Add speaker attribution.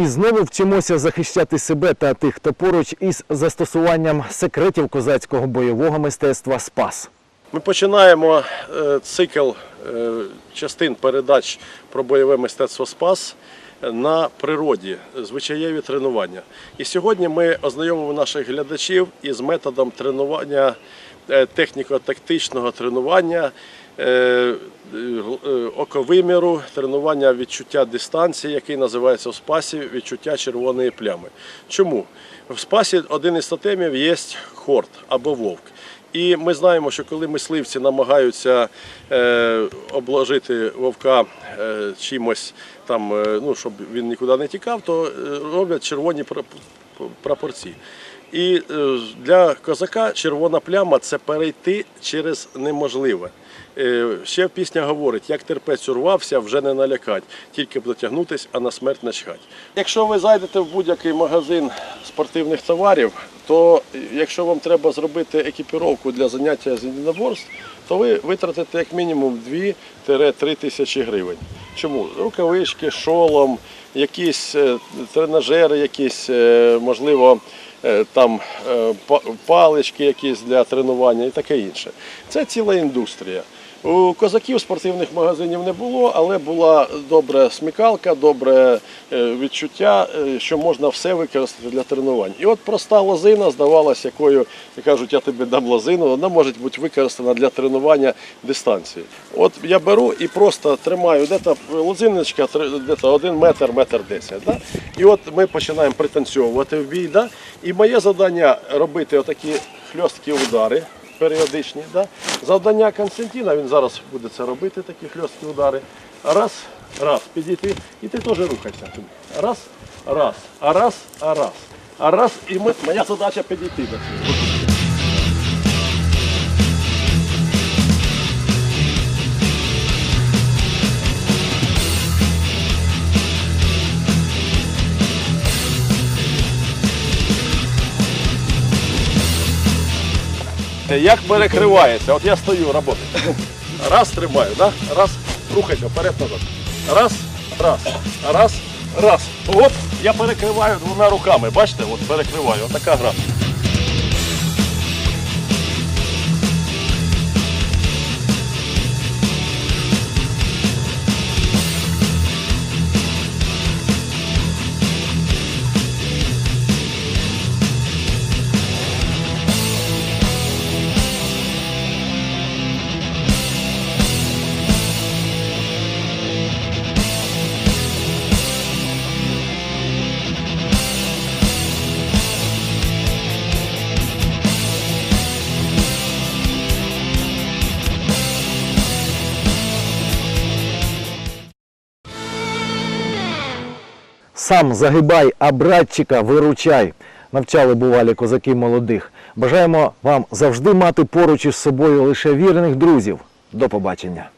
Speaker 1: І знову вчимося захищати себе та тих, хто поруч із застосуванням секретів козацького бойового мистецтва Спас.
Speaker 2: Ми починаємо е, цикл е, частин передач про бойове мистецтво Спас на природі, звичаєві тренування. І сьогодні ми ознайомимо наших глядачів із методом тренування е, техніко-тактичного тренування. Е, е, Оковиміру, тренування відчуття дистанції, який називається в спасі відчуття червоної плями. Чому? В спасі один із тотемів є хорт або вовк. І ми знаємо, що коли мисливці намагаються е, обложити вовка е, чимось, там, е, ну, щоб він нікуди не тікав, то е, роблять червоні прап- прапорці. І е, для козака червона пляма це перейти через неможливе. Е, Ще пісня говорить, як терпець урвався, вже не налякать, тільки б дотягнутись, а на смерть не чхать. Якщо ви зайдете в будь-який магазин спортивних товарів, то якщо вам треба зробити екіпіровку для заняття з єдиноборств, то ви витратите як мінімум 2-3 тисячі гривень. Чому? Рукавички, шолом, якісь е, тренажери, якісь, можливо, там е, палички якісь для тренування і таке інше. Це ціла індустрія. У козаків спортивних магазинів не було, але була добра смікалка, добре е, відчуття, е, що можна все використати для тренувань. І от проста лозина здавалась, якою кажуть, я тобі дам лозину, вона може бути використана для тренування дистанції. От я беру і просто тримаю де-то лозиночка, де-то один метр, метр десять. Да? І от ми починаємо пританцьовувати в бій. Да? І моє завдання робити отакі хльосткі удари періодичні. Да? Завдання Константина, він зараз буде це робити, такі хльосткі удари. Раз, раз, підійти, і ти теж рухайся. Раз, раз, а раз, а раз. А раз, і ми, моя задача підійти до цього. Як перекривається? От я стою, роботи. Раз тримаю, да? раз, рухайся, вперед назад. Раз, раз, раз, раз. От я перекриваю двома руками. Бачите, от перекриваю, отака гра.
Speaker 1: Сам загибай, а братчика виручай. Навчали бувалі козаки молодих. Бажаємо вам завжди мати поруч із собою лише вірних друзів. До побачення.